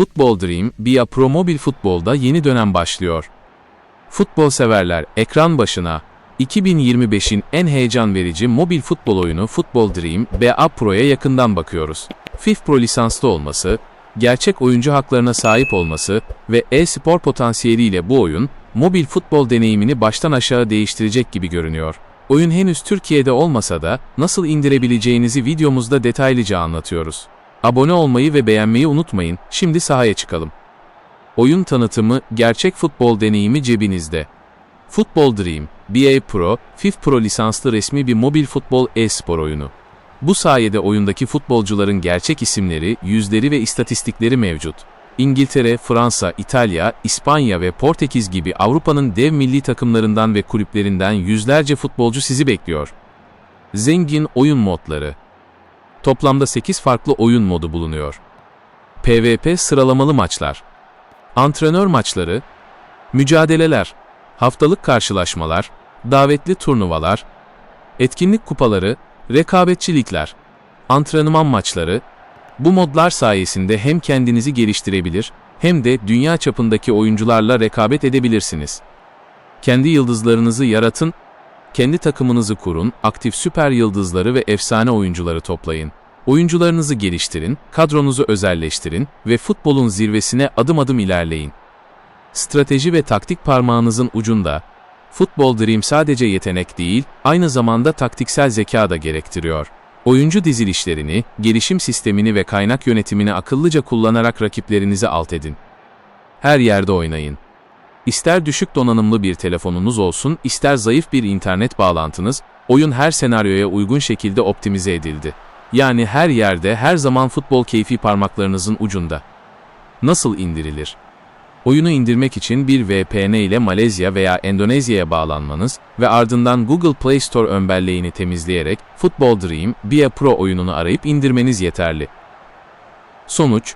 Football Dream, Bia Pro Mobil Futbol'da yeni dönem başlıyor. Futbol severler ekran başına. 2025'in en heyecan verici mobil futbol oyunu Football Dream BA Pro'ya yakından bakıyoruz. FIF Pro lisanslı olması, gerçek oyuncu haklarına sahip olması ve e-spor potansiyeliyle bu oyun, mobil futbol deneyimini baştan aşağı değiştirecek gibi görünüyor. Oyun henüz Türkiye'de olmasa da nasıl indirebileceğinizi videomuzda detaylıca anlatıyoruz. Abone olmayı ve beğenmeyi unutmayın. Şimdi sahaya çıkalım. Oyun tanıtımı, gerçek futbol deneyimi cebinizde. Football Dream, BA Pro, FIF Pro lisanslı resmi bir mobil futbol e-spor oyunu. Bu sayede oyundaki futbolcuların gerçek isimleri, yüzleri ve istatistikleri mevcut. İngiltere, Fransa, İtalya, İspanya ve Portekiz gibi Avrupa'nın dev milli takımlarından ve kulüplerinden yüzlerce futbolcu sizi bekliyor. Zengin oyun modları. Toplamda 8 farklı oyun modu bulunuyor. PvP sıralamalı maçlar. Antrenör maçları, mücadeleler, haftalık karşılaşmalar, davetli turnuvalar, etkinlik kupaları, rekabetçilikler, antrenman maçları, bu modlar sayesinde hem kendinizi geliştirebilir hem de dünya çapındaki oyuncularla rekabet edebilirsiniz. Kendi yıldızlarınızı yaratın, kendi takımınızı kurun, aktif süper yıldızları ve efsane oyuncuları toplayın. Oyuncularınızı geliştirin, kadronuzu özelleştirin ve futbolun zirvesine adım adım ilerleyin. Strateji ve taktik parmağınızın ucunda. Futbol Dream sadece yetenek değil, aynı zamanda taktiksel zeka da gerektiriyor. Oyuncu dizilişlerini, gelişim sistemini ve kaynak yönetimini akıllıca kullanarak rakiplerinizi alt edin. Her yerde oynayın. İster düşük donanımlı bir telefonunuz olsun, ister zayıf bir internet bağlantınız, oyun her senaryoya uygun şekilde optimize edildi. Yani her yerde, her zaman futbol keyfi parmaklarınızın ucunda. Nasıl indirilir? Oyunu indirmek için bir VPN ile Malezya veya Endonezya'ya bağlanmanız ve ardından Google Play Store ön belleğini temizleyerek Football Dream Bia Pro oyununu arayıp indirmeniz yeterli. Sonuç,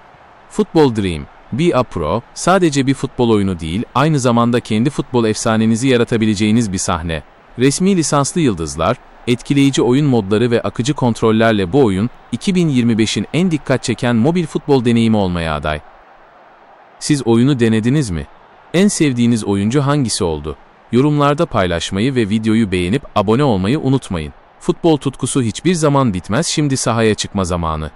Football Dream Bia Pro sadece bir futbol oyunu değil, aynı zamanda kendi futbol efsanenizi yaratabileceğiniz bir sahne. Resmi lisanslı yıldızlar, etkileyici oyun modları ve akıcı kontrollerle bu oyun, 2025'in en dikkat çeken mobil futbol deneyimi olmaya aday. Siz oyunu denediniz mi? En sevdiğiniz oyuncu hangisi oldu? Yorumlarda paylaşmayı ve videoyu beğenip abone olmayı unutmayın. Futbol tutkusu hiçbir zaman bitmez şimdi sahaya çıkma zamanı.